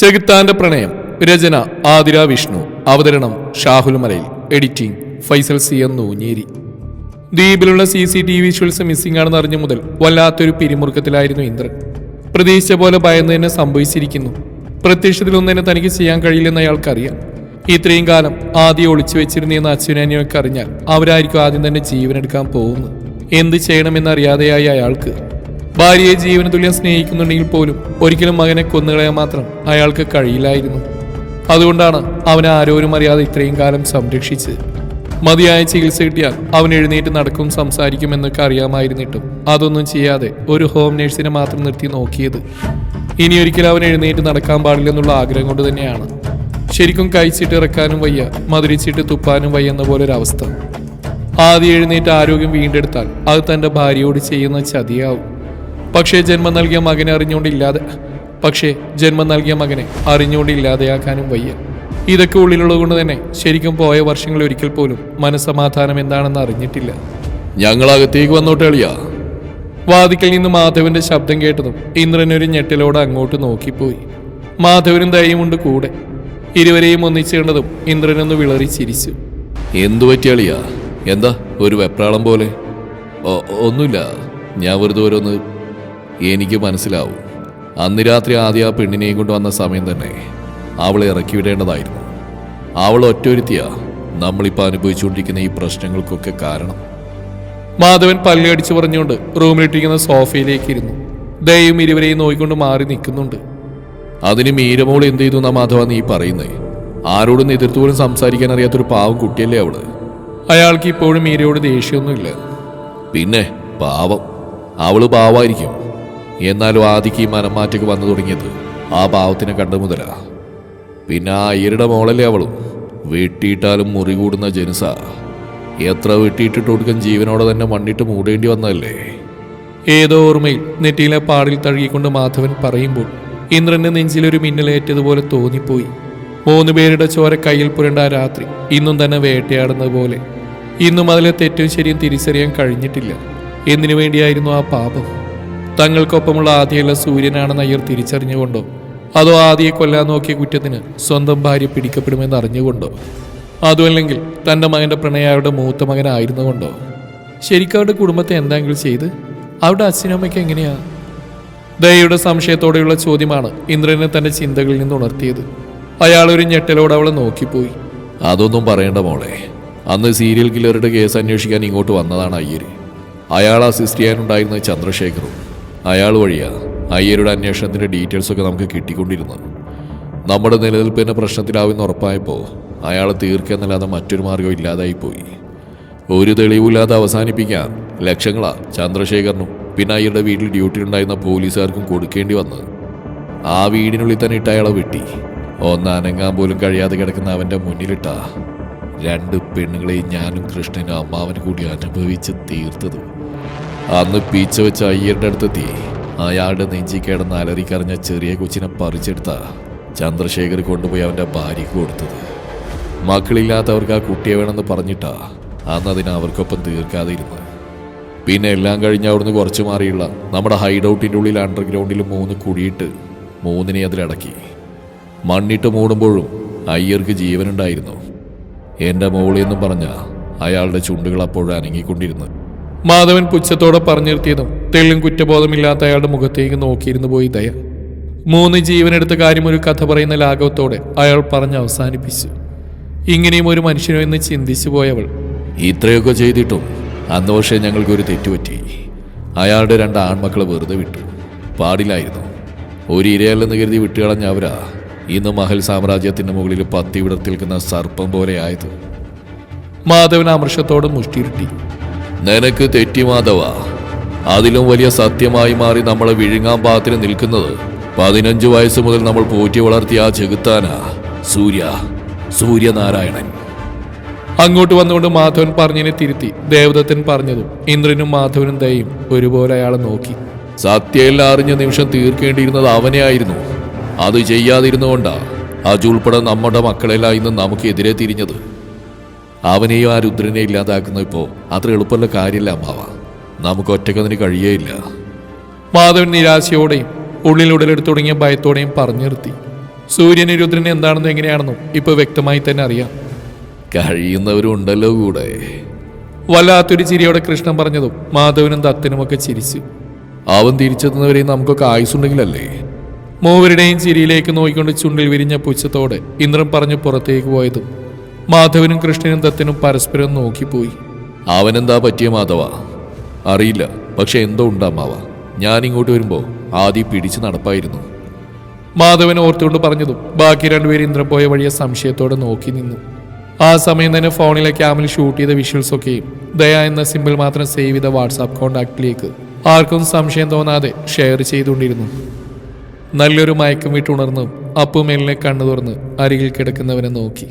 ചെകുത്താന്റെ പ്രണയം രചന ആതിര വിഷ്ണു അവതരണം Shahul Malayil editing Faisal C N Noonjeri. ദ്വീപിലുള്ള C C T V visuals missing ആണെന്ന് അറിഞ്ഞ മുതൽ വല്ലാത്തൊരു പിരിമുറുക്കത്തിലായിരുന്നു ഇന്ദ്രൻ. പ്രതീക്ഷിച്ച പോലെ ഭയന്ന് തന്നെ സംഭവിച്ചിരിക്കുന്നു. പ്രത്യക്ഷത്തിലൊന്നും തന്നെ തനിക്ക് ചെയ്യാൻ കഴിയില്ലെന്ന് അയാൾക്കറിയാം. ഇത്രയും കാലം ആദ്യം ഒളിച്ചു വെച്ചിരുന്നെന്ന് അച്ഛനാനിയൊക്കെ അറിഞ്ഞാൽ അവരായിരിക്കും ആദ്യം തന്നെ ജീവനെടുക്കാൻ പോകുന്നത്. എന്ത് ചെയ്യണമെന്നറിയാതെയായി അയാൾക്ക്. ഭാര്യയെ ജീവന തുല്യം സ്നേഹിക്കുന്നുണ്ടെങ്കിൽ പോലും ഒരിക്കലും മകനെ കൊന്നുകളയാൻ മാത്രം അയാൾക്ക് കഴിയില്ലായിരുന്നു. അതുകൊണ്ടാണ് അവനെ ആരോരും അറിയാതെ ഇത്രയും കാലം സംരക്ഷിച്ചത്. മതിയായ ചികിത്സ കിട്ടിയാൽ അവൻ എഴുന്നേറ്റ് നടക്കും സംസാരിക്കും എന്നൊക്കെ അറിയാമായിരുന്നിട്ടും അതൊന്നും ചെയ്യാതെ ഒരു ഹോം നേഴ്സിനെ മാത്രം നിർത്തി നോക്കിയത്. ഇനി ഒരിക്കലും അവൻ എഴുന്നേറ്റ് നടക്കാൻ പാടില്ലെന്നുള്ള ആഗ്രഹം കൊണ്ട് തന്നെയാണ്. ശരിക്കും കഴിച്ചിട്ട് ഇറക്കാനും വയ്യ മധുരിച്ചിട്ട് തുപ്പാനും വയ്യ എന്ന പോലൊരവസ്ഥ. ആദ്യം എഴുന്നേറ്റ് ആരോഗ്യം വീണ്ടെടുത്താൽ അത് തന്റെ ഭാര്യയോട് ചെയ്യുന്ന ചതിയാവും. പക്ഷേ ജന്മം നൽകിയ മകനെ അറിഞ്ഞുകൊണ്ടില്ലാതെ പക്ഷേ ജന്മം നൽകിയ മകനെ അറിഞ്ഞുകൊണ്ട് ഇല്ലാതെയാക്കാനും വയ്യ. ഇതൊക്കെ ഉള്ളിലുള്ളത് കൊണ്ട് തന്നെ ശരിക്കും പോയ വർഷങ്ങളിൽ ഒരിക്കൽ പോലും മനസ്സമാധാനം എന്താണെന്ന് അറിഞ്ഞിട്ടില്ല. ഞങ്ങളകത്തേക്ക് വന്നോട്ടെ എളിയാ വാതിക്കൽ നിന്ന് മാധവന്റെ ശബ്ദം കേട്ടതും ഇന്ദ്രൻ ഒരു ഞെട്ടിലോടെ അങ്ങോട്ട് നോക്കിപ്പോയി. മാധവനും ദയമുണ്ട് കൂടെ. ഇരുവരെയും ഒന്നിച്ചു കണ്ടതും ഇന്ദ്രനൊന്ന് വിളറി ചിരിച്ചു. എന്തു പറ്റിയാളിയാ എന്താ? ഒരു വെപ്രാളം പോലെ? ഒന്നുമില്ല. ഞാൻ വെറുതെ ഓരോന്ന് എനിക്ക് മനസ്സിലാവും. അന്ന് രാത്രി ആദ്യം ആ പെണ്ണിനെയും കൊണ്ട് വന്ന സമയം തന്നെ അവളെ ഇറക്കി വിടേണ്ടതായിരുന്നു അവൾ ഒറ്റൊരുത്തിയാ നമ്മളിപ്പോൾ അനുഭവിച്ചുകൊണ്ടിരിക്കുന്ന ഈ പ്രശ്നങ്ങൾക്കൊക്കെ കാരണം. മാധവൻ പല്ലടിച്ചു പറഞ്ഞുകൊണ്ട് റൂമിലിട്ടിരിക്കുന്ന സോഫയിലേക്ക് ഇരുന്നു ദയും ഇരുവരെയും നോയിക്കൊണ്ട് മാറി നിൽക്കുന്നുണ്ട്. അതിന് മീരമോൾ എന്ത് ചെയ്തു എന്നാ മാധവ നീ പറയുന്നേ? ആരോടും എതിർത്തുപോലും സംസാരിക്കാൻ അറിയാത്തൊരു പാവം കുട്ടിയല്ലേ അവൾ? അയാൾക്ക് ഇപ്പോഴും മീരയോട് ദേഷ്യമൊന്നുമില്ല. പിന്നെ പാവം. അവൾ പാവായിരിക്കും. എന്നാലും ആദിക്ക് ഈ മനംമാറ്റക്ക് വന്നു തുടങ്ങിയത് ആ പാവത്തിനെ കണ്ടു മുതലാ. പിന്നെ ആ അയ്യരുടെ മോളല്ലേ അവളും? വെട്ടിയിട്ടാലും മുറി കൂടുന്ന ജനുസ. എത്ര വെട്ടിയിട്ടിട്ട് കൊടുക്കാൻ ജീവനോടെ തന്നെ മണ്ണിട്ട് മൂടേണ്ടി വന്നതല്ലേ? ഏതോ ഓർമ്മയിൽ നെറ്റിയിലെ പാടിൽ തഴുകിക്കൊണ്ട് മാധവൻ പറയുമ്പോൾ ഇന്ദ്രന്റെ നെഞ്ചിലൊരു മിന്നലേറ്റതുപോലെ തോന്നിപ്പോയി. മൂന്ന് പേരുടെ ചോര കയ്യിൽ പുരണ്ട ആ രാത്രി ഇന്നും തന്നെ വേട്ടയാടുന്നത് പോലെ. ഇന്നും അതിലെ തെറ്റും ശരിയും തിരിച്ചറിയാൻ കഴിഞ്ഞിട്ടില്ല. എന്തിനു വേണ്ടിയായിരുന്നു ആ പാപം? തങ്ങൾക്കൊപ്പമുള്ള ആദ്യമുള്ള സൂര്യനാണെന്ന് അയ്യർ തിരിച്ചറിഞ്ഞുകൊണ്ടോ? അതോ ആദ്യയെ കൊല്ലാൻ നോക്കിയ കുറ്റത്തിന് സ്വന്തം ഭാര്യ പിടിക്കപ്പെടുമെന്ന് അറിഞ്ഞുകൊണ്ടോ? അതുമല്ലെങ്കിൽ തന്റെ മകന്റെ പ്രണയായുടെ മൂത്ത മകനായിരുന്നുകൊണ്ടോ? ശരിക്കും അവരുടെ കുടുംബത്തെ എന്തെങ്കിലും ചെയ്ത് അവരുടെ അച്ഛനമ്മയ്ക്ക് എങ്ങനെയാ? ദയയുടെ സംശയത്തോടെയുള്ള ചോദ്യമാണ് ഇന്ദ്രനെ തന്റെ ചിന്തകളിൽ നിന്ന് ഉണർത്തിയത്. അയാൾ ഒരു ഞെട്ടലോടെ അവളെ നോക്കിപ്പോയി. അതൊന്നും പറയണ്ട മോളെ. അന്ന് സീരിയൽ കില്ലറുടെ കേസ് അന്വേഷിക്കാൻ ഇങ്ങോട്ട് വന്നതാണ് അയ്യര്. അയാൾ അസിസ്റ്റ് ചെയ്യാനുണ്ടായിരുന്ന ചന്ദ്രശേഖറും. അയാൾ വഴിയാ അയ്യരുടെ അന്വേഷണത്തിന്റെ ഡീറ്റെയിൽസ് ഒക്കെ നമുക്ക് കിട്ടിക്കൊണ്ടിരുന്നത്. നമ്മുടെ നിലനിൽപ്പിന്റെ പ്രശ്നത്തിലാവുമെന്ന് ഉറപ്പായപ്പോൾ അയാളെ തീർക്കെന്നല്ലാതെ മറ്റൊരു മാർഗം ഇല്ലാതായി പോയി. ഒരു തെളിവില്ലാതെ അവസാനിപ്പിക്കാൻ ലക്ഷങ്ങളാ ചന്ദ്രശേഖരനും പിന്നെ അയാളുടെ വീട്ടിൽ ഡ്യൂട്ടി ഉണ്ടായിരുന്ന പോലീസുകാർക്കും കൊടുക്കേണ്ടി വന്നത് ആ വീടിനുള്ളിൽ തന്നെ ഇട്ട അയാളെ വെട്ടി. ഒന്ന് അനങ്ങാൻ പോലും കഴിയാതെ കിടക്കുന്ന അവന്റെ മുന്നിലിട്ട രണ്ട് പെണ്ണുങ്ങളെയും ഞാനും കൃഷ്ണനും അമ്മാവനും കൂടി അനുഭവിച്ച് തീർത്തത്. അന്ന് പീച്ച വെച്ച അയ്യരുടെ അടുത്തെത്തി. അയാളുടെ നെഞ്ചി കിടന്ന് അലറിക്കറിഞ്ഞ ചെറിയ കൊച്ചിനെ പറിച്ചെടുത്ത ചന്ദ്രശേഖർ കൊണ്ടുപോയി അവന്റെ ഭാര്യയ്ക്ക് കൊടുത്തത്. മക്കളില്ലാത്തവർക്ക് ആ കുട്ടിയെ വേണമെന്ന് പറഞ്ഞിട്ടാ അന്ന് അതിനെ അവർക്കൊപ്പം തീർക്കാതെ ഇരുന്നു പിന്നെ എല്ലാം കഴിഞ്ഞ് അവിടുന്ന് കുറച്ച് മാറിയുള്ള നമ്മുടെ ഹൈഡൌട്ടിന്റെ ഉള്ളിൽ അണ്ടർഗ്രൗണ്ടിൽ മൂന്ന് കുഴിയിട്ട് മൂന്നിനെ അതിലടക്കി മണ്ണിട്ട് മൂടുമ്പോഴും അയ്യർക്ക് ജീവനുണ്ടായിരുന്നു. എന്റെ മോളിയെന്നും പറഞ്ഞ അയാളുടെ ചുണ്ടുകൾ അപ്പോഴും അനങ്ങിക്കൊണ്ടിരുന്നു മാധവൻ പുച്ഛത്തോടെ പറഞ്ഞു നിർത്തിയതും തെളിയും കുറ്റബോധമില്ലാത്ത അയാളുടെ മുഖത്തേക്ക് നോക്കിയിരുന്നു പോയി ദയ. മൂന്ന് ജീവനെടുത്ത കാര്യം ഒരു കഥ പറയുന്ന ലാഘവത്തോടെ അയാൾ പറഞ്ഞ് അവസാനിപ്പിച്ചു. ഇങ്ങനെയും ഒരു മനുഷ്യനോ എന്ന് ചിന്തിച്ചു പോയവൾ. ഇത്രയൊക്കെ ചെയ്തിട്ടും അന്ന് പക്ഷേ ഞങ്ങൾക്കൊരു തെറ്റുപറ്റി. അയാളുടെ രണ്ട് ആൺമക്കളെ വെറുതെ വിട്ടു. പാടില്ലായിരുന്നു. ഒരു ഇരയല്ലെന്ന് കരുതി വിട്ടുകളഞ്ഞ അവരാ ഇന്ന് മഹൽ സാമ്രാജ്യത്തിന്റെ മുകളിൽ പത്തി വിടർത്തി നിൽക്കുന്ന സർപ്പം പോലെ ആയത്. മാധവൻ അമൃഷത്തോട് മുഷ്ടിയിരുട്ടി നിനക്ക് തെറ്റി മാധവ അതിലും വലിയ സത്യമായി മാറി നമ്മളെ വിഴുങ്ങാൻ പാത്തിന് നിൽക്കുന്നത് പതിനഞ്ച് വയസ്സ് മുതൽ നമ്മൾ പോറ്റി വളർത്തിയ ആ ചെകുത്താനാ. സൂര്യ സൂര്യനാരായണൻ. അങ്ങോട്ട് വന്നുകൊണ്ട് മാധവൻ പറഞ്ഞതിനെ തിരുത്തി. ദേവദത്തൻ പറഞ്ഞതും ഇന്ദ്രനും മാധവനും ദയും ഒരുപോലെ അയാളെ നോക്കി. സത്യമെല്ലാം അറിഞ്ഞ നിമിഷം തീർക്കേണ്ടിയിരുന്നത് അവനെ ആയിരുന്നു അത് ചെയ്യാതിരുന്നുകൊണ്ടാ അജുൾപ്പെടെ നമ്മുടെ മക്കളെല്ലാം ഇന്ന് നമുക്കെതിരെ തിരിഞ്ഞത്. അവനെയും ആ രുദ്രനെ ഇല്ലാതാക്കുന്ന ഇപ്പോ അത്ര എളുപ്പമുള്ള കാര്യമില്ല അമ്മാവ. നമുക്ക് ഒറ്റക്കതിന് കഴിയേയില്ല. മാധവൻ നിരാശയോടെയും ഉള്ളിൽ ഉടലെടുത്തു തുടങ്ങിയ ഭയത്തോടെയും പറഞ്ഞു നിർത്തി. സൂര്യന് രുദ്രൻ എന്താണെന്നും എങ്ങനെയാണെന്നും ഇപ്പൊ വ്യക്തമായി തന്നെ അറിയാം. കഴിയുന്നവരുണ്ടല്ലോ കൂടെ. വല്ലാത്തൊരു ചിരിയോടെ കൃഷ്ണൻ പറഞ്ഞതും മാധവനും ദത്തനുമൊക്കെ ചിരിച്ചു. അവൻ തിരിച്ചെത്തുന്നവരെയും നമുക്കൊക്കെ ആയുസുണ്ടെങ്കിലല്ലേ മൂവരുടെയും ചിരിയിലേക്ക് നോക്കിക്കൊണ്ട് ചുണ്ടിൽ വിരിഞ്ഞ പുച്ഛത്തോടെ ഇന്ദ്രൻ പറഞ്ഞു പുറത്തേക്ക് പോയതും മാധവനും കൃഷ്ണനും ദത്തനും പരസ്പരം നോക്കിപ്പോയി. അവനെന്താ പറ്റിയ മാധവ? അറിയില്ല. പക്ഷെ എന്തോ ഉണ്ടാമാവ ഞാൻ ഇങ്ങോട്ട് വരുമ്പോൾ ആദ്യം പിടിച്ച് നടപ്പായിരുന്നു. മാധവൻ ഓർത്തുകൊണ്ട് പറഞ്ഞതും ബാക്കി രണ്ടുപേരും ഇന്ദ്രൻ പോയ വഴിയെ സംശയത്തോടെ നോക്കി നിന്നു. ആ സമയം തന്നെ ഫോണിലെ ക്യാമിൽ ഷൂട്ട് ചെയ്ത വിഷ്വൽസ് ഒക്കെയും ദയ എന്ന സിമ്പിൾ മാത്രം സേവ് ചെയ്ത വാട്സാപ്പ് കോണ്ടാക്റ്റിലേക്ക് ആർക്കും സംശയം തോന്നാതെ ഷെയർ ചെയ്തുകൊണ്ടിരുന്നു. നല്ലൊരു മയക്കം വിട്ടുണർന്നും അപ്പുമേലിനെ കണ്ണു തുറന്ന് അരികിൽ കിടക്കുന്നവനെ നോക്കി.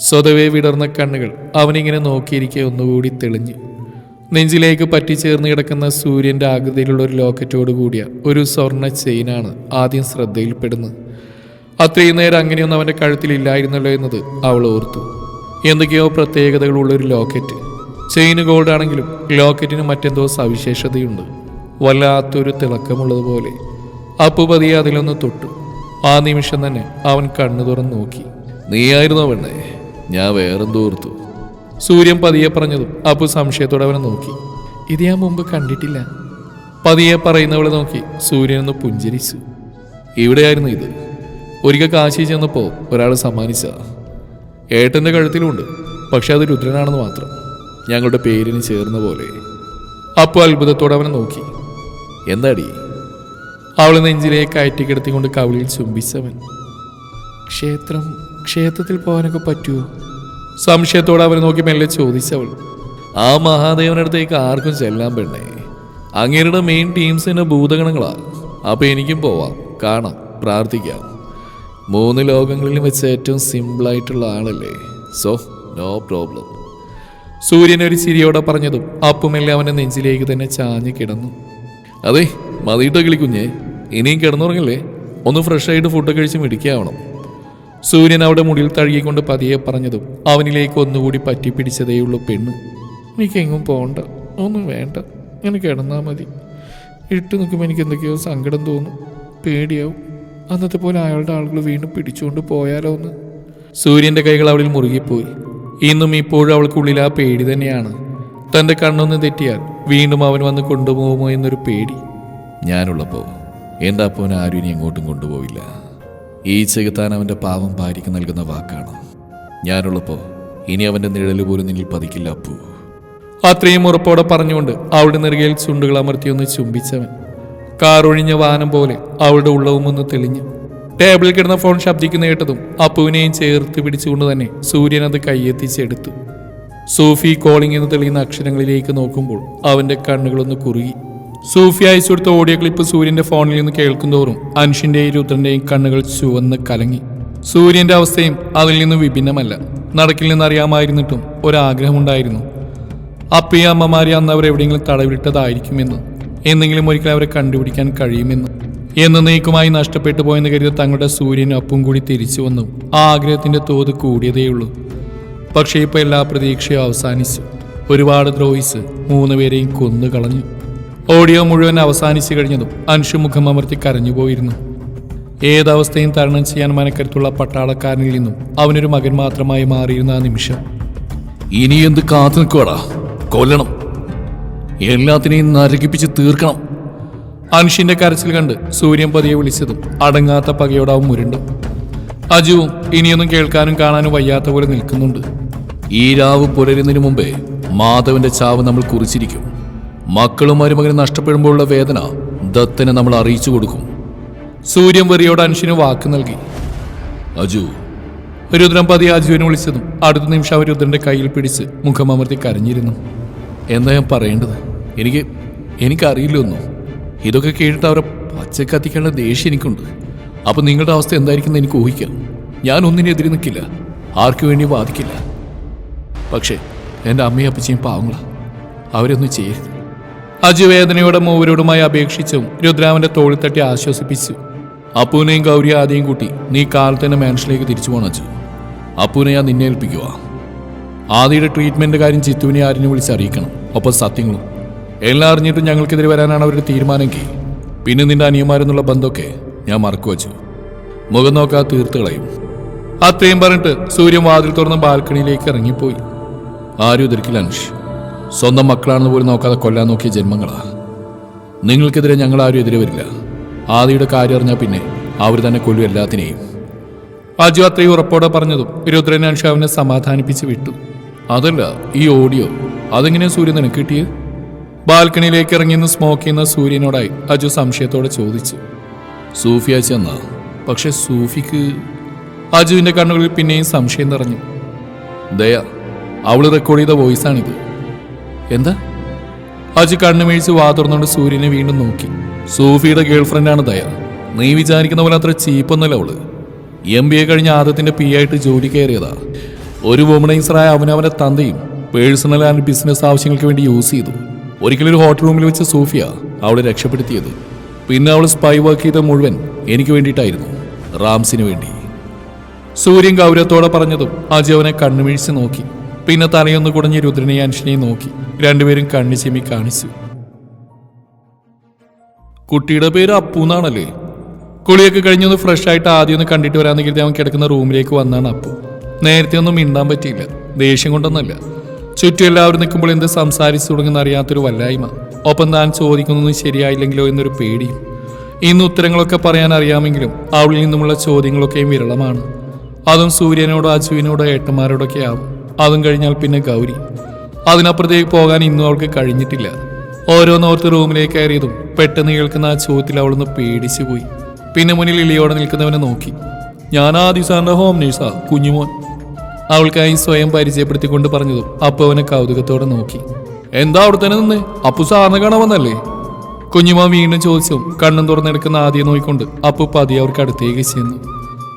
സ്വതവേ വിടർന്ന കണ്ണുകൾ അവനിങ്ങനെ നോക്കിയിരിക്കെ ഒന്നുകൂടി തെളിഞ്ഞു. നെഞ്ചിലേക്ക് പറ്റിച്ചേർന്ന് കിടക്കുന്ന സൂര്യന്റെ ആകൃതിയിലുള്ള ഒരു ലോക്കറ്റോട് കൂടിയ ഒരു സ്വർണ ചെയിനാണ് ആദ്യം ശ്രദ്ധയിൽപ്പെടുന്നത്. അത്രയും നേരം അങ്ങനെയൊന്നും അവന്റെ കഴുത്തിലില്ലായിരുന്നല്ലോ എന്നത് അവൾ ഓർത്തു. എന്തൊക്കെയോ പ്രത്യേകതകളുള്ള ഒരു ലോക്കറ്റ്. ചെയിന് ഗോൾഡ് ആണെങ്കിലും ലോക്കറ്റിന് മറ്റെന്തോ സവിശേഷതയുണ്ട്. വല്ലാത്തൊരു തിളക്കമുള്ളതുപോലെ അപ്പു പതിയെ അതിലൊന്ന് തൊട്ടു. ആ നിമിഷം തന്നെ അവൻ കണ്ണു തുറന്ന് നോക്കി. നീയായിരുന്നോ പെണ്ണേ? ഞാൻ വേറെന്തോ ഓർത്തു. സൂര്യൻ പതിയെ പറഞ്ഞതും അപ്പു സംശയത്തോടെ അവനെ നോക്കി. ഇത് ഞാൻ മുമ്പ് കണ്ടിട്ടില്ല. പതിയെ പറയുന്നവളെ നോക്കി സൂര്യനൊന്ന് പുഞ്ചിരിച്ചു. ഇവിടെയായിരുന്നു ഇത്? ഒരിക്കൽ കാശി ചെന്നപ്പോൾ ഒരാൾ സമ്മാനിച്ച. ഏട്ടന്റെ കഴുത്തിലുണ്ട് പക്ഷെ അത് രുദ്രനാണെന്ന് മാത്രം. ഞങ്ങളുടെ പേരിന് ചേർന്ന പോലെ. അപ്പു അത്ഭുതത്തോടെ അവനെ നോക്കി. എന്താടി? അവളെ നെഞ്ചിലേക്ക് അയറ്റിക്കിടത്തിക്കൊണ്ട് കവിളിൽ ചുംബിച്ചവൻ. ക്ഷേത്രം ക്ഷേത്രത്തിൽ പോകാനൊക്കെ പറ്റുമോ സംശയത്തോടെ അവനെ നോക്കി മെല്ലെ ചോദിച്ചവൾ ആ മഹാദേവനടുത്തേക്ക് ആർക്കും ചെല്ലാൻ പെണ്ണേ. അങ്ങേരുടെ മെയിൻ ടീംസിന്റെ ഭൂതഗണങ്ങളാ. അപ്പൊ എനിക്കും പോവാം. കാണാം. പ്രാർത്ഥിക്കാം. മൂന്ന് ലോകങ്ങളിലും വെച്ച് ഏറ്റവും സിമ്പിളായിട്ടുള്ള ആളല്ലേ? സോ നോ പ്രോബ്ലം സൂര്യൻ ഒരു ചിരിയോടെ പറഞ്ഞതും അപ്പുമെല്ലാം അവന്റെ നെഞ്ചിലേക്ക് തന്നെ ചാഞ്ഞ് കിടന്നു. അതെ മതിയിട്ട് കിളിക്കുഞ്ഞേ. ഇനിയും കിടന്നുറങ്ങില്ലേ? ഒന്ന് ഫ്രഷ് ആയിട്ട് ഫുഡ് കഴിച്ച് മിടിക്കാവണം സൂര്യൻ അവിടെ മുടിയിൽ തഴുകിക്കൊണ്ട് പതിയെ പറഞ്ഞതും അവനിലേക്ക് ഒന്നുകൂടി പറ്റിപ്പിടിച്ചതേയുള്ളൂ പെണ്ണ്. എനിക്കെങ്ങും പോകണ്ട ഒന്നും വേണ്ട. ഇങ്ങനെ കിടന്നാൽ മതി. ഇട്ടു നിൽക്കുമ്പോൾ എനിക്ക് എന്തൊക്കെയോ സങ്കടം തോന്നും. പേടിയാവും. അന്നത്തെ പോലെ അയാളുടെ ആളുകൾ വീണ്ടും പിടിച്ചുകൊണ്ട് പോയാലോ എന്ന്. സൂര്യന്റെ കൈകൾ അവളിൽ മുറുകിപ്പോയി. ഇന്നും ഇപ്പോഴും അവൾക്കുള്ളിൽ ആ പേടി തന്നെയാണ്. തന്റെ കണ്ണൊന്ന് തെറ്റിയാൽ വീണ്ടും അവൻ വന്ന് കൊണ്ടുപോകുമോ എന്നൊരു പേടി. ഞാനുള്ളപ്പോ എന്താ അപ്പവനെ ആരും ഇനി എങ്ങോട്ടും കൊണ്ടുപോവില്ല. ഈ ചെകുത്താൻ അവന്റെ പാവം ഭാര്യയ്ക്ക് നൽകുന്ന വാക്കാണ്. ഞാനുള്ളപ്പോൾ ഇനി അവന്റെ നിഴൽ പോലും നിന്നിൽ പതിക്കില്ല അപ്പു. അത്രയും ഉറപ്പോടെ പറഞ്ഞുകൊണ്ട് അവളുടെ നെറുകയിൽ ചുണ്ടുകൾ അമർത്തിയൊന്ന് ചുംബിച്ചവൻ. കാറൊഴിഞ്ഞ വാനം പോലെ അവളുടെ ഉള്ളവും ഒന്ന് തെളിഞ്ഞു. ടേബിളിൽ കിടന്ന ഫോൺ ശബ്ദിക്കുന്ന കേട്ടതും അപ്പുവിനെയും ചേർത്ത് പിടിച്ചുകൊണ്ട് തന്നെ സൂര്യൻ അത് കൈയെത്തിച്ചെടുത്തു സൂഫി കോളിംഗ് എന്ന് തെളിയുന്ന അക്ഷരങ്ങളിലേക്ക് നോക്കുമ്പോൾ അവന്റെ കണ്ണുകളൊന്ന് കുറുകി. സൂഫി അയച്ചു കൊടുത്ത ഓഡിയോ ക്ലിപ്പ് സൂര്യന്റെ ഫോണിൽ നിന്ന് കേൾക്കുന്തോറും അനുഷിന്റെയും രുദ്രന്റെയും കണ്ണുകൾ ചുവന്ന് കലങ്ങി. സൂര്യന്റെ അവസ്ഥയും അതിൽ നിന്ന് വിഭിന്നമല്ല. നടക്കിൽ നിന്നറിയാമായിരുന്നിട്ടും ഒരാഗ്രഹമുണ്ടായിരുന്നു. അപ്പയും അമ്മമാരെ അന്ന് അവർ എവിടെയെങ്കിലും തടവിട്ടതായിരിക്കുമെന്ന് എന്തെങ്കിലും ഒരിക്കൽ അവരെ കണ്ടുപിടിക്കാൻ കഴിയുമെന്ന്. എന്നേക്കുമായി നഷ്ടപ്പെട്ടു പോയെന്ന് കരുതി തങ്ങളുടെ സൂര്യനും അപ്പും കൂടി തിരിച്ചു വന്നു. ആ ആഗ്രഹത്തിന്റെ തോത് കൂടിയതേയുള്ളൂ. പക്ഷേ ഇപ്പൊ എല്ലാ പ്രതീക്ഷയും അവസാനിച്ചു. ഒരുപാട് ദ്രോഹിച്ച് മൂന്നുപേരെയും കൊന്നു കളഞ്ഞു ഓഡിയോ മുഴുവൻ അവസാനിച്ചു കഴിഞ്ഞതും അൻഷു മുഖം അമർത്തി കരഞ്ഞുപോയിരുന്നു. ഏതവസ്ഥയും തരണം ചെയ്യാൻ മനക്കരുത്തുള്ള പട്ടാളക്കാരനിൽ നിന്നും അവനൊരു മകൻ മാത്രമായി മാറിയിരുന്ന ആ നിമിഷം. ഇനി എന്ത് കാത്തു നിൽക്കുവാടാ? കൊല്ലണം. എല്ലാത്തിനെയും നരകിപ്പിച്ച് തീർക്കണം. അൻഷിന്റെ കരച്ചിൽ കണ്ട് സൂര്യൻ പതിയെ വിളിച്ചതും അടങ്ങാത്ത പകയോടാവും മുരുണ്ടും. അജുവും ഇനിയൊന്നും കേൾക്കാനും കാണാനും വയ്യാത്ത പോലെ നിൽക്കുന്നുണ്ട്. ഈ രാവ് പുലരുന്നതിന് മുമ്പേ മാധവന്റെ ചാവ് നമ്മൾ കുറിച്ചിരിക്കും. മക്കളും മരുമകനും നഷ്ടപ്പെടുമ്പോഴുള്ള വേദന ദത്തനെ നമ്മൾ അറിയിച്ചു കൊടുക്കും. സൂര്യൻ വെറിയോട് അനുഷിന് വാക്ക് നൽകി. അജു രുദ്രൻ പതി അജുവിനെ വിളിച്ചതും അടുത്ത നിമിഷം അവർ രുദ്രന്റെ കയ്യിൽ പിടിച്ച് മുഖമമർത്തി കരഞ്ഞിരുന്നു. എന്താ ഞാൻ പറയേണ്ടത്? എനിക്ക് എനിക്കറിയില്ലൊന്നും. ഇതൊക്കെ കേട്ടിട്ട് അവരെ പച്ചക്കത്തിക്കേണ്ട ദേഷ്യം എനിക്കുണ്ട്. അപ്പൊ നിങ്ങളുടെ അവസ്ഥ എന്തായിരിക്കും എനിക്ക് ഊഹിക്കാം. ഞാൻ ഒന്നിനെതിരെ നിൽക്കില്ല. ആർക്കു വേണ്ടി വാദിക്കില്ല. പക്ഷേ എന്റെ അമ്മയും അപ്പച്ചയും പാവങ്ങളാ. അവരൊന്നും ചെയ്യരുത്. അജു വേദനയോടെ മൂവരോടുമായി അപേക്ഷിച്ചും രുദ്രാവിന്റെ തോളിൽ തട്ടി ആശ്വസിപ്പിച്ചു. അപ്പൂനെയും ഗൗരി ആദ്യം കൂട്ടി നീ കാലത്ത് തന്നെ മാൻഷനിലേക്ക് തിരിച്ചു പോകണം അജു. അപ്പൂനെ ഞാൻ നിന്നെ ഏൽപ്പിക്കുക ആദിയുടെ ട്രീറ്റ്മെന്റ് കാര്യം ചിത്തുവിനെ ആരിനെ വിളിച്ച് അറിയിക്കണം. ഒപ്പം സത്യങ്ങളും. എല്ലാം അറിഞ്ഞിട്ടും ഞങ്ങൾക്കെതിരെ വരാനാണ് അവരുടെ തീരുമാനമെങ്കിൽ പിന്നെ നിന്റെ അനിയന്മാരെന്നുള്ള ബന്ധമൊക്കെ ഞാൻ മറക്കു വച്ചു മുഖം നോക്കാ തീർത്ത് കളയും. അത്രയും പറഞ്ഞിട്ട് സൂര്യൻ വാതിൽ തുറന്ന് ബാൽക്കണിയിലേക്ക് ഇറങ്ങിപ്പോയി. ആരും എതിർക്കില്ല അനുഷ്. സ്വന്തം മക്കളാണെന്ന് പോലും നോക്കാതെ കൊല്ലാൻ നോക്കിയ ജന്മങ്ങളാണ് നിങ്ങൾക്കെതിരെ ഞങ്ങൾ ആരും എതിരെ വരില്ല. ആദിയുടെ കാര്യം അറിഞ്ഞാൽ പിന്നെ അവർ തന്നെ കൊല്ലും എല്ലാത്തിനെയും. അജു അത്രയും ഉറപ്പോടെ പറഞ്ഞതും രുദ്രൻ അൻഷാവിനെ സമാധാനിപ്പിച്ച് വിട്ടു. അതല്ല ഈ ഓഡിയോ അതെങ്ങനെയാ സൂര്യൻ നിനക്ക് കിട്ടിയത് ബാൽക്കണിയിലേക്ക് ഇറങ്ങിയെന്ന് സ്മോക്ക് ചെയ്യുന്ന സൂര്യനോടായി അജു സംശയത്തോടെ ചോദിച്ചു. സൂഫി ചെന്ന പക്ഷെ സൂഫിക്ക് അജുവിന്റെ കണ്ണുകളിൽ പിന്നെയും സംശയം നിറഞ്ഞു. ദയ അവൾ റെക്കോർഡ് ചെയ്ത വോയിസാണിത് എന്താ? ഹാജി കണ്ണുമീഴ്ച് വാ തുറന്നുകൊണ്ട് സൂര്യനെ വീണ്ടും നോക്കി. സൂഫിയുടെ ഗേൾഫ്രണ്ടാണ് ദയ. നീ വിചാരിക്കുന്ന പോലെ അത്ര ചീപ്പൊന്നല്ല അവൾ. എം ബി എ കഴിഞ്ഞ ആദത്തിന്റെ പി ആയിട്ട് ജോലി കയറിയതാ. ഒരു വുമണൈസറായ അവനവന്റെ തന്തയും പേഴ്സണൽ ആൻഡ് ബിസിനസ് ആവശ്യങ്ങൾക്ക് വേണ്ടി യൂസ് ചെയ്തു. ഒരിക്കലും ഒരു ഹോട്ടൽ റൂമിൽ വെച്ച് സൂഫിയ അവളെ രക്ഷപ്പെടുത്തിയത്. പിന്നെ അവൾ സ്പൈ വർക്ക് ചെയ്ത മുഴുവൻ എനിക്ക് വേണ്ടിയിട്ടായിരുന്നു. റാംസിന് വേണ്ടി. സൂര്യൻ ഗൗരവത്തോടെ പറഞ്ഞതും അജു അവനെ കണ്ണുവീഴ്ച നോക്കി. പിന്നെ തലയൊന്ന് കുടഞ്ഞ് രുദ്രനെ നോക്കി. രണ്ടുപേരും കണ്ണു ചെമ്മി കാണിച്ചു. കുട്ടിയുടെ പേര് അപ്പു എന്നാണല്ലേ? കുളിയൊക്കെ കഴിഞ്ഞൊന്ന് ഫ്രഷ് ആയിട്ട് ആദ്യം ഒന്ന് കണ്ടിട്ട് വരാന്ന് കരുതി അവൻ കിടക്കുന്ന റൂമിലേക്ക് വന്നാണ് അപ്പു. നേരത്തെ ഒന്നും മിണ്ടാൻ പറ്റിയില്ല. ദേഷ്യം കൊണ്ടൊന്നല്ല. ചുറ്റും എല്ലാവരും നിൽക്കുമ്പോൾ എന്ത് സംസാരിച്ചു തുടങ്ങുന്ന അറിയാത്തൊരു വല്ലായ്മ. ഒപ്പം താൻ ചോദിക്കുന്നൊന്നും ശരിയായില്ലെങ്കിലോ എന്നൊരു പേടിയും. ഇന്ന് ഉത്തരങ്ങളൊക്കെ പറയാൻ അറിയാമെങ്കിലും അവളിൽ നിന്നുമുള്ള ചോദ്യങ്ങളൊക്കെയും വിരളമാണ്. അതും സൂര്യനോടോ അജുവിനോടോ ഏട്ടന്മാരോടൊക്കെ ആവും. അതും കഴിഞ്ഞാൽ പിന്നെ ഗൗരി. അതിനപ്പുറത്തേക്ക് പോകാൻ ഇന്നും അവൾക്ക് കഴിഞ്ഞിട്ടില്ല. ഓരോന്നോർത്ത് റൂമിലേക്ക് കയറിയതും പെട്ടെന്ന് കേൾക്കുന്ന ആ ചോദ്യത്തിൽ അവളൊന്ന് പേടിച്ചു പോയി. പിന്നെ മുന്നിൽ ഇളിയോടെ നിൽക്കുന്നവനെ നോക്കി. ഞാൻ ആദി സാറിന്റെ ഹോം നേഴ്സാ കുഞ്ഞുമോൻ. അവൾക്കായി സ്വയം പരിചയപ്പെടുത്തിക്കൊണ്ട് പറഞ്ഞതും അപ്പൊ അവനെ കൗതുകത്തോടെ നോക്കി. എന്താ അവിടെ തന്നെ നിന്ന്? അപ്പു സാറിനെ കാണാൻ വന്നല്ലേ? കുഞ്ഞുമോൻ വീണ്ടും ചോദിച്ചും കണ്ണും തുറന്നെടുക്കുന്ന ആദ്യം നോക്കിക്കൊണ്ട് അപ്പു പതി അവർക്ക് അടുത്തേക്ക് ചെന്നു.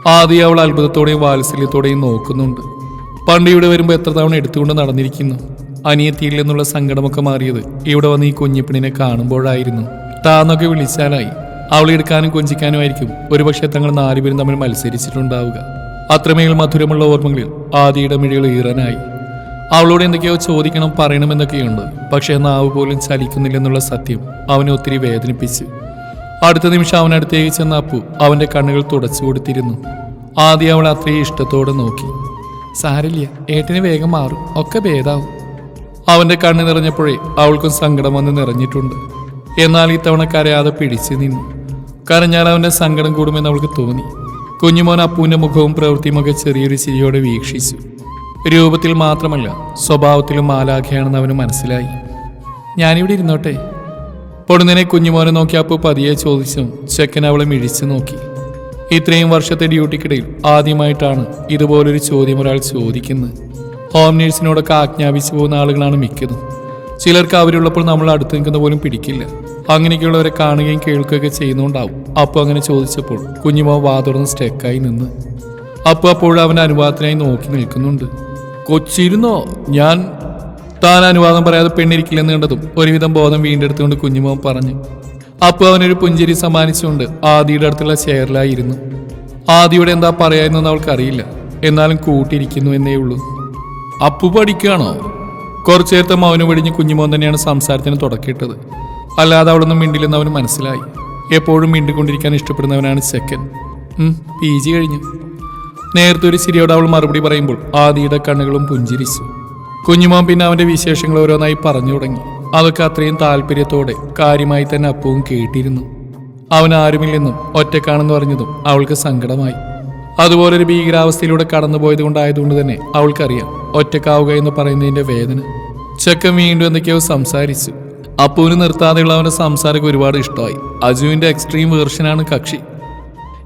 ആദ്യം അവൾ അത്ഭുതത്തോടെയും വാത്സല്യത്തോടെയും നോക്കുന്നുണ്ട്. പണ്ട് ഇവിടെ വരുമ്പോൾ എത്ര തവണ എടുത്തുകൊണ്ട് നടന്നിരിക്കുന്നു? അനിയത്തിയിൽ നിന്നുള്ള സങ്കടമൊക്കെ മാറിയത് ഇവിടെ വന്ന് ഈ കുഞ്ഞിപ്പിണിനെ കാണുമ്പോഴായിരുന്നു. താന്നൊക്കെ വിളിച്ചാലായി. അവളെ എടുക്കാനും കൊഞ്ചിക്കാനും കൊഞ്ചിക്കാനുമായിരിക്കും ഒരുപക്ഷെ തങ്ങൾ നാലുപേരും തമ്മിൽ മത്സരിച്ചിട്ടുണ്ടാവുക. അത്രമേൽ മധുരമുള്ള ഓർമ്മകളിൽ ആദിയുടെ മിഴികൾ ഈറനായി. അവളോട് എന്തൊക്കെയോ ചോദിക്കണം പറയണമെന്നൊക്കെയുണ്ട്. പക്ഷേ നാവ് പോലും ചലിക്കുന്നില്ലെന്നുള്ള സത്യം അവനെ ഒത്തിരി വേദനിപ്പിച്ചു. അടുത്ത നിമിഷം അവനടുത്തേക്ക് ചെന്ന അപ്പു അവന്റെ കണ്ണുകൾ തുടച്ചു കൊടുത്തിരുന്നു. ആദ്യം അവൾ അത്രയും ഇഷ്ടത്തോടെ നോക്കി. സാരില്ല ഏട്ടന് വേഗം മാറും. ഒക്കെ ഭേദാവും. അവന്റെ കണ്ണ് നിറഞ്ഞപ്പോഴേ അവൾക്കും സങ്കടം വന്ന് നിറഞ്ഞിട്ടുണ്ട്. എന്നാൽ ഇത്തവണ കരയാതെ പിടിച്ചു നിന്നു. കരഞ്ഞാൽ അവന്റെ സങ്കടം കൂടുമെന്ന് അവൾക്ക് തോന്നി. കുഞ്ഞുമോൻ അപ്പുവിന്റെ മുഖവും പ്രവൃത്തിയുമൊക്കെ ചെറിയൊരു ചിരിയോടെ വീക്ഷിച്ചു. രൂപത്തിൽ മാത്രമല്ല സ്വഭാവത്തിലും മാലാഖയാണെന്ന് അവന് മനസ്സിലായി. ഞാനിവിടെ ഇരുന്നോട്ടെ. പൊടുന്നനെ കുഞ്ഞുമോനെ നോക്കി അപ്പു പതിയെ ചോദിച്ചും ചെക്കൻ അവളെ മിഴിച്ചു നോക്കി. ഇത്രയും വർഷത്തെ ഡ്യൂട്ടിക്കിടയിൽ ആദ്യമായിട്ടാണ് ഇതുപോലൊരു ചോദ്യം ഒരാൾ ചോദിക്കുന്നത്. ഹോം നേഴ്സിനോടൊക്കെ ആജ്ഞാപിച്ചു പോകുന്ന ആളുകളാണ് മിക്കതും. ചിലർക്ക് അവരുള്ളപ്പോൾ നമ്മൾ അടുത്ത് നിൽക്കുന്ന പോലും പിടിക്കില്ല. അങ്ങനെയൊക്കെയുള്ളവരെ കാണുകയും കേൾക്കുകയൊക്കെ ചെയ്യുന്നുണ്ടാവും. അപ്പോൾ അങ്ങനെ ചോദിച്ചപ്പോൾ കുഞ്ഞുമോ വാതുറന്ന് സ്റ്റെക്കായി നിന്ന്. അപ്പോൾ അപ്പോഴും അവന്റെ അനുവാദത്തിനായി നോക്കി നിൽക്കുന്നുണ്ട്. കൊച്ചിരുന്നോ? ഞാൻ? താൻ അനുവാദം പറയാതെ പെണ്ണിരിക്കില്ലെന്ന് കണ്ടതും ഒരുവിധം ബോധം വീണ്ടെടുത്തുകൊണ്ട് കുഞ്ഞുമോൻ പറഞ്ഞു. അപ്പു അവനൊരു പുഞ്ചിരി സമ്മാനിച്ചുകൊണ്ട് ആദിയുടെ അടുത്തുള്ള ചെയറിലായിരുന്നു. ആദിയോട് എന്താ പറയാമെന്നൊന്നും അവൾക്കറിയില്ല. എന്നാലും കൂട്ടിയിരിക്കുന്നു എന്നേ ഉള്ളൂ. അപ്പു പഠിക്കുകയാണോ? കുറച്ചു നേരത്തെ മൗനം വെടിഞ്ഞ് കുഞ്ഞുമോൻ തന്നെയാണ് സംസാരത്തിന് തുടക്കിയിട്ടത്. അല്ലാതെ അവളൊന്നും മിണ്ടില്ലെന്ന് അവന് മനസ്സിലായി. എപ്പോഴും മിണ്ടിക്കൊണ്ടിരിക്കാൻ ഇഷ്ടപ്പെടുന്നവനാണ് സെക്കൻഡ് പി ജി കഴിഞ്ഞു. നേരത്തെ ഒരു ശരിയോട് അവൾ മറുപടി പറയുമ്പോൾ ആദിയുടെ കണ്ണുകളും പുഞ്ചിരിച്ചു. കുഞ്ഞുമോൻ പിന്നെ അവന്റെ വിശേഷങ്ങൾ ഓരോന്നായി പറഞ്ഞു തുടങ്ങി. അതൊക്കെ അത്രയും താല്പര്യത്തോടെ കാര്യമായി തന്നെ അപ്പവും കേട്ടിരുന്നു. അവൻ ആരുമില്ലെന്നും ഒറ്റക്കാണെന്ന് പറഞ്ഞതും അവൾക്ക് സങ്കടമായി. അതുപോലൊരു ഭീകരാവസ്ഥയിലൂടെ കടന്നുപോയത് കൊണ്ടായതുകൊണ്ട് തന്നെ അവൾക്കറിയാം ഒറ്റക്കാവുക എന്ന് പറയുന്നതിന്റെ വേദന. ചെക്കൻ വീണ്ടും എന്തൊക്കെയോ സംസാരിച്ചു. അപ്പുവിന് നിർത്താതെയുള്ള അവന്റെ സംസാരമൊക്കെ ഒരുപാട് ഇഷ്ടമായി. അജുവിന്റെ എക്സ്ട്രീം വേർഷനാണ് കക്ഷി.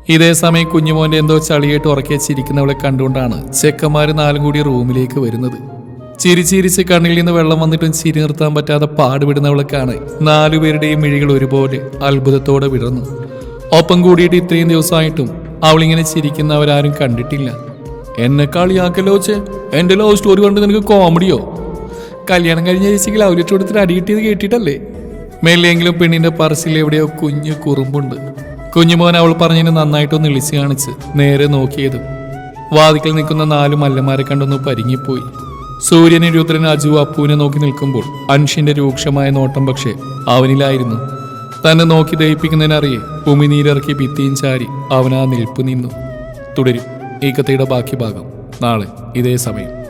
ഇതേ സമയം കുഞ്ഞുമോന്റെ എന്തോ ചളിയായിട്ട് ഉറക്കിയ ചിരിക്കുന്നവളെ കണ്ടുകൊണ്ടാണ് ചെക്കന്മാര് നാലും കൂടി റൂമിലേക്ക് വരുന്നത്. ചിരിച്ചിരിച്ച് കണ്ണിൽ നിന്ന് വെള്ളം വന്നിട്ടും ചിരി നിർത്താൻ പറ്റാതെ പാടുപെടുന്നവളെ നാലു നാലുപേരുടെയും മിഴികൾ ഒരുപോലെ അത്ഭുതത്തോടെ വിടർന്നു. ഒപ്പം കൂടിയിട്ട് ഇത്രയും ദിവസമായിട്ടും അവളിങ്ങനെ ചിരിക്കുന്നവരാരും കണ്ടിട്ടില്ല. എന്നെ കളിയാക്കലോച്ചെ എന്റെ ലവ് സ്റ്റോറി കണ്ട് നിനക്ക് കോമഡിയോ കല്യാണം കഴിഞ്ഞ ചേച്ചിക്ക് ലവ് ലെറ്റർ കൊടുത്തിട്ട് അടി കിട്ടിയത് കേട്ടിട്ടല്ലേ? മെല്ലെങ്കിലും പെണ്ണിന്റെ പറസിൽ എവിടെയോ കുഞ്ഞു കുറുമ്പുണ്ട്. കുഞ്ഞുമോൻ അവൾ പറഞ്ഞതിന് നന്നായിട്ടൊന്ന് ഇളിച്ച് കാണിച്ച് നേരെ നോക്കിയതും വാതിക്കൽ നിൽക്കുന്ന നാല് മല്ലന്മാരെ കണ്ടൊന്ന് പരിങ്ങിപ്പോയി. സൂര്യനും രുദ്രനും അജു അപ്പുവിനെ നോക്കി നിൽക്കുമ്പോൾ അൻഷിന്റെ രൂക്ഷമായ നോട്ടം പക്ഷേ അവനിലായിരുന്നു. തന്നെ നോക്കി ദഹിപ്പിക്കുന്നതിനറിയെ ഉമിനീരിറക്കി ഭിത്തിയും ചാരി അവൻ ആ നിൽപ്പ് നിന്നു തുടരും. ഈ കഥയുടെ ബാക്കി ഭാഗം. നാളെ ഇതേ സമയം.